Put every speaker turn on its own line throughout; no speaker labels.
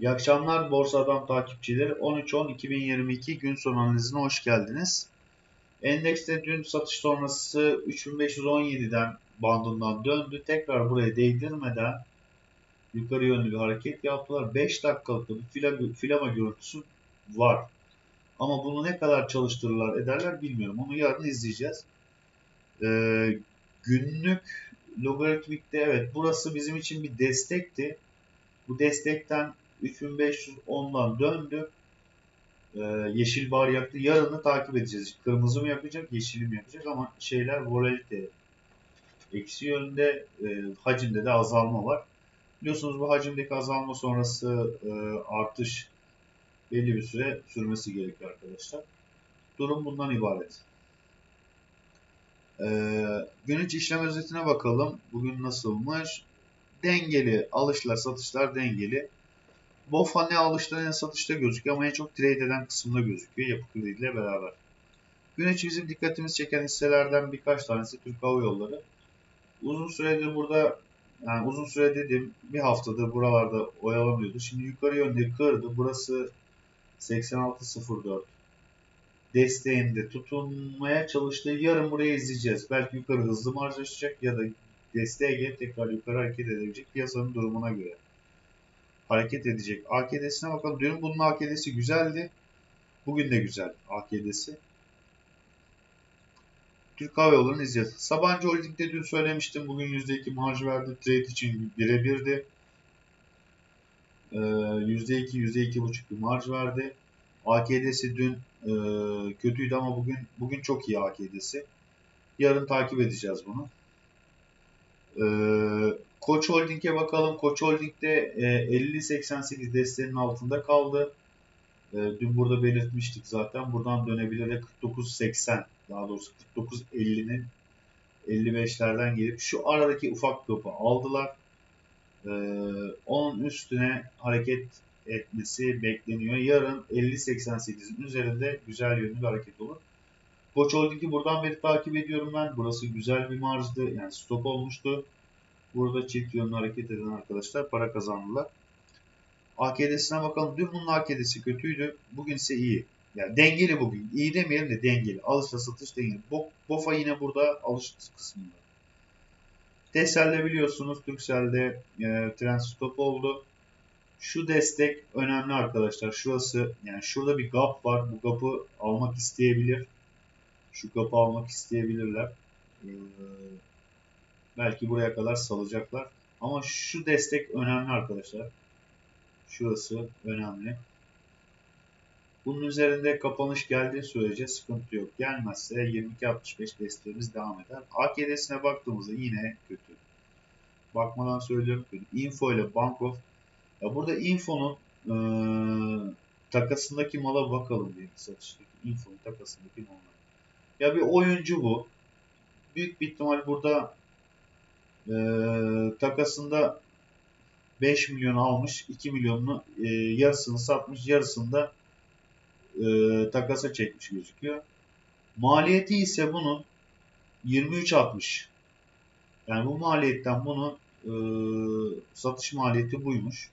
İyi akşamlar Borsa Adam takipçileri. 13-10-2022 gün sonu analizine hoş geldiniz. Endekste dün satış sonrası 3517'den bandından döndü. Tekrar buraya değdirmeden yukarı yönlü bir hareket yaptılar. 5 dakikalık bir fila, filama görüntüsü var. Ama bunu ne kadar çalıştırırlar ederler bilmiyorum. Onu yarın izleyeceğiz. Ee, günlük logaritmikte evet burası bizim için bir destekti. Bu destekten 3510'dan döndü. Ee, yeşil bar yaktı. Yarını takip edeceğiz. Kırmızı mı yapacak, yeşili mi yapacak ama şeyler volatilite eksi yönde e, hacimde de azalma var. Biliyorsunuz bu hacimdeki azalma sonrası e, artış belli bir süre sürmesi gerekiyor arkadaşlar. Durum bundan ibaret. Ee, gün içi işlem özetine bakalım. Bugün nasılmış? Dengeli. Alışlar, satışlar dengeli. BOFA ne alışta satışta gözüküyor ama en çok trade eden kısımda gözüküyor yapı kredi beraber. Gün içi bizim dikkatimizi çeken hisselerden birkaç tanesi Türk Hava Yolları. Uzun süredir burada yani uzun süre dedim bir haftadır buralarda oyalanıyordu. Şimdi yukarı yönde kırdı. Burası 86.04 desteğinde tutunmaya çalıştığı yarın burayı izleyeceğiz. Belki yukarı hızlı marjlaşacak ya da desteğe gelip tekrar yukarı hareket edebilecek piyasanın durumuna göre hareket edecek. AKD'sine bakalım. Dün bunun AKD'si güzeldi. Bugün de güzel AKD'si. Türk Hava Yolları'nı izleyeceğiz. Sabancı Holding'de dün söylemiştim. Bugün %2 marj verdi. Trade için birebirdi. Ee, %2, %2,5 bir marj verdi. AKD'si dün e, kötüydü ama bugün bugün çok iyi AKD'si. Yarın takip edeceğiz bunu. Ee, Koç Holding'e bakalım. Koç Holding'de e, 50-88 desteğinin altında kaldı. E, dün burada belirtmiştik zaten. Buradan dönebilir de 49-80 daha doğrusu 49-50'nin 55'lerden gelip şu aradaki ufak topu aldılar. E, onun üstüne hareket etmesi bekleniyor. Yarın 50-88'in üzerinde güzel yönlü bir hareket olur. Koç Holding'i buradan beri takip ediyorum ben. Burası güzel bir marzdı. Yani stop olmuştu. Burada çift yönlü hareket eden arkadaşlar para kazandılar. AKD'sine bakalım. Dün bunun AKD'si kötüydü. Bugün ise iyi. Yani dengeli bugün. İyi demeyelim de dengeli. Alışla satış dengeli. BOFA yine burada alış kısmında. Tesel'de biliyorsunuz Turkcell'de e, trend stop oldu. Şu destek önemli arkadaşlar. Şurası yani şurada bir gap var. Bu gap'ı almak isteyebilir. Şu gap'ı almak isteyebilirler. Ee, belki buraya kadar salacaklar. Ama şu destek önemli arkadaşlar. Şurası önemli. Bunun üzerinde kapanış geldiği sürece sıkıntı yok. Gelmezse 22.65 desteğimiz devam eder. AKD'sine baktığımızda yine kötü. Bakmadan söylüyorum kötü. Info ile Bank of ya burada info'nun e, takasındaki mala bakalım diye satıştaki info'nun takasındaki malına. Ya bir oyuncu bu. Büyük bir ihtimal burada e, takasında 5 milyon almış, 2 milyonunu e, yarısını satmış, yarısını da e, takasa çekmiş gözüküyor. Maliyeti ise bunun 23.60. Yani bu maliyetten bunu e, satış maliyeti buymuş.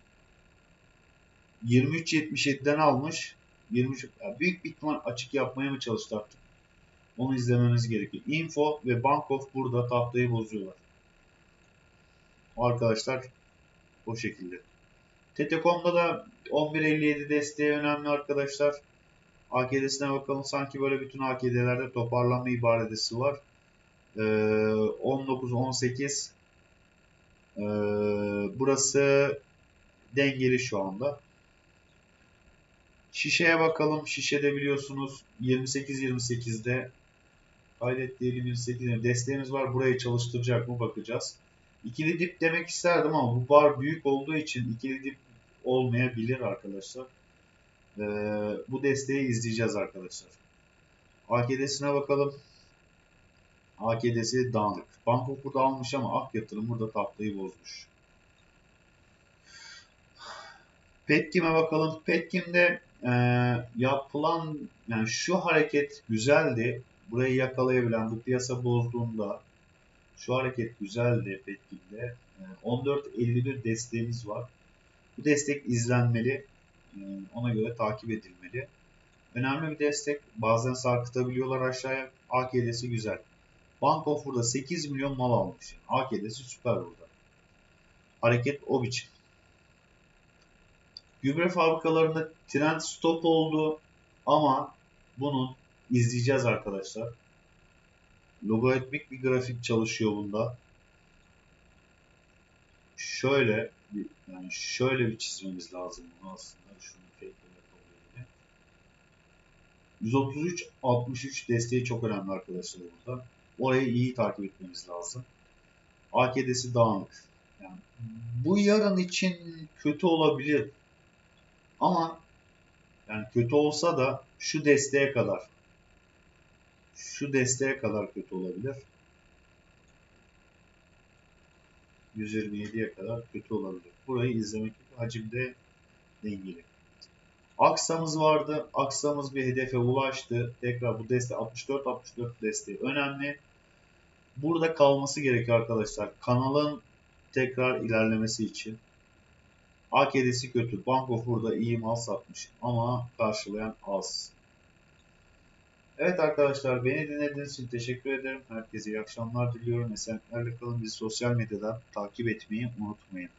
23.77'den almış. 23 yani büyük bir ihtimal açık yapmaya mı çalıştı artık? Onu izlememiz gerekiyor. Info ve Bankof burada tahtayı bozuyorlar. Arkadaşlar o şekilde. Tetekom'da da 11.57 desteği önemli arkadaşlar. AKD'sine bakalım. Sanki böyle bütün AKD'lerde toparlanma ibaredesi var. Ee, 19-18 ee, burası dengeli şu anda. Şişeye bakalım. Şişede biliyorsunuz 28-28'de kaydet diyelim 28 desteğimiz var. Burayı çalıştıracak mı bakacağız. İkili dip demek isterdim ama bu bar büyük olduğu için ikili dip olmayabilir arkadaşlar. Ee, bu desteği izleyeceğiz arkadaşlar. AKD'sine bakalım. AKD'si dağınık. Bangkok burada almış ama Ak Yatırım burada tahtayı bozmuş. Petkim'e bakalım. Petkim'de e, yapılan yani şu hareket güzeldi. Burayı yakalayabilen bu piyasa bozduğunda şu hareket güzeldi Petkim'de. E, 14.51 desteğimiz var. Bu destek izlenmeli. Ee, Ona göre takip edilmeli. Önemli bir destek. Bazen sarkıtabiliyorlar aşağıya. AKD'si güzel. Bank of burada 8 milyon mal almış. AKD'si süper burada. Hareket o biçim. Gübre fabrikalarında trend stop oldu ama bunun izleyeceğiz arkadaşlar. Logaritmik bir grafik çalışıyor bunda. Şöyle bir, yani şöyle bir çizmemiz lazım bunu aslında. Şunu yapalım. 133 63 desteği çok önemli arkadaşlar burada. Orayı iyi takip etmemiz lazım. AKD'si dağınık. Yani bu yarın için kötü olabilir. Ama yani kötü olsa da şu desteğe kadar şu desteğe kadar kötü olabilir. 127'ye kadar kötü olabilir. Burayı izlemek hacimde dengeli. Aksa'mız vardı. Aksa'mız bir hedefe ulaştı. Tekrar bu deste 64-64 desteği önemli. Burada kalması gerekiyor arkadaşlar. Kanalın tekrar ilerlemesi için. AKD'si kötü. Bank of burada iyi mal satmış ama karşılayan az. Evet arkadaşlar beni dinlediğiniz için teşekkür ederim. Herkese iyi akşamlar diliyorum. Esenliklerle kalın. Bizi sosyal medyadan takip etmeyi unutmayın.